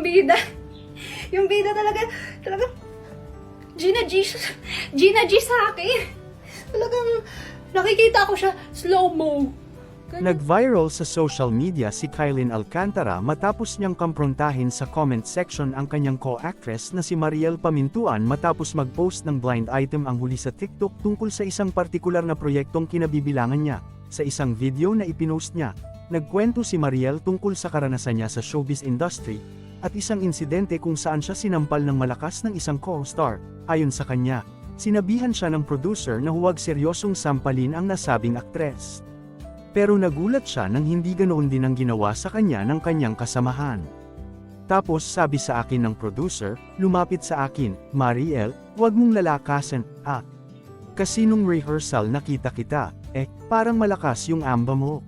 yung bida. Yung bida talaga, talaga, Gina G, Gina G sa akin. Talagang, nakikita ko siya, slow-mo. Nag-viral sa social media si Kylin Alcantara matapos niyang kamprontahin sa comment section ang kanyang co-actress na si Mariel Pamintuan matapos mag-post ng blind item ang huli sa TikTok tungkol sa isang partikular na proyektong kinabibilangan niya. Sa isang video na ipinost niya, nagkwento si Mariel tungkol sa karanasan niya sa showbiz industry, at isang insidente kung saan siya sinampal ng malakas ng isang co-star. Ayon sa kanya, sinabihan siya ng producer na huwag seryosong sampalin ang nasabing aktres. Pero nagulat siya nang hindi ganoon din ang ginawa sa kanya ng kanyang kasamahan. Tapos sabi sa akin ng producer, lumapit sa akin, Mariel, huwag mong lalakasan, ah. Kasi nung rehearsal nakita kita, eh, parang malakas yung amba mo.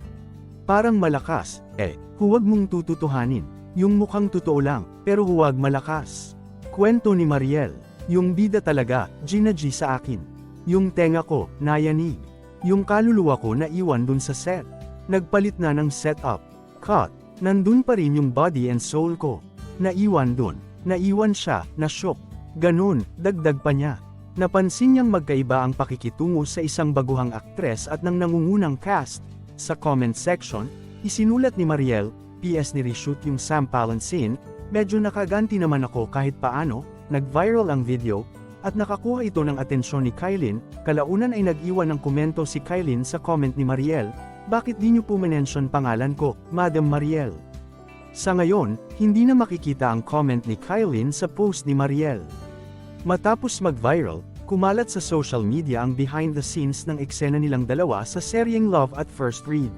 Parang malakas, eh, huwag mong tututuhanin. Yung mukhang totoo lang, pero huwag malakas. Kwento ni Mariel, yung bida talaga, Gina G sa akin. Yung tenga ko, nayanig. Yung kaluluwa ko naiwan dun sa set. Nagpalit na ng setup. Cut. Nandun pa rin yung body and soul ko. Naiwan dun. Naiwan siya, na shock. Ganun, dagdag pa niya. Napansin niyang magkaiba ang pakikitungo sa isang baguhang aktres at ng nangungunang cast. Sa comment section, isinulat ni Mariel, PS ni reshoot yung sampalan scene, medyo nakaganti naman ako kahit paano, nag-viral ang video, at nakakuha ito ng atensyon ni Kylin, kalaunan ay nag-iwan ng komento si Kylin sa comment ni Mariel, bakit di niyo po mention pangalan ko, Madam Mariel? Sa ngayon, hindi na makikita ang comment ni Kylin sa post ni Mariel. Matapos mag-viral, kumalat sa social media ang behind the scenes ng eksena nilang dalawa sa seryeng Love at First Read.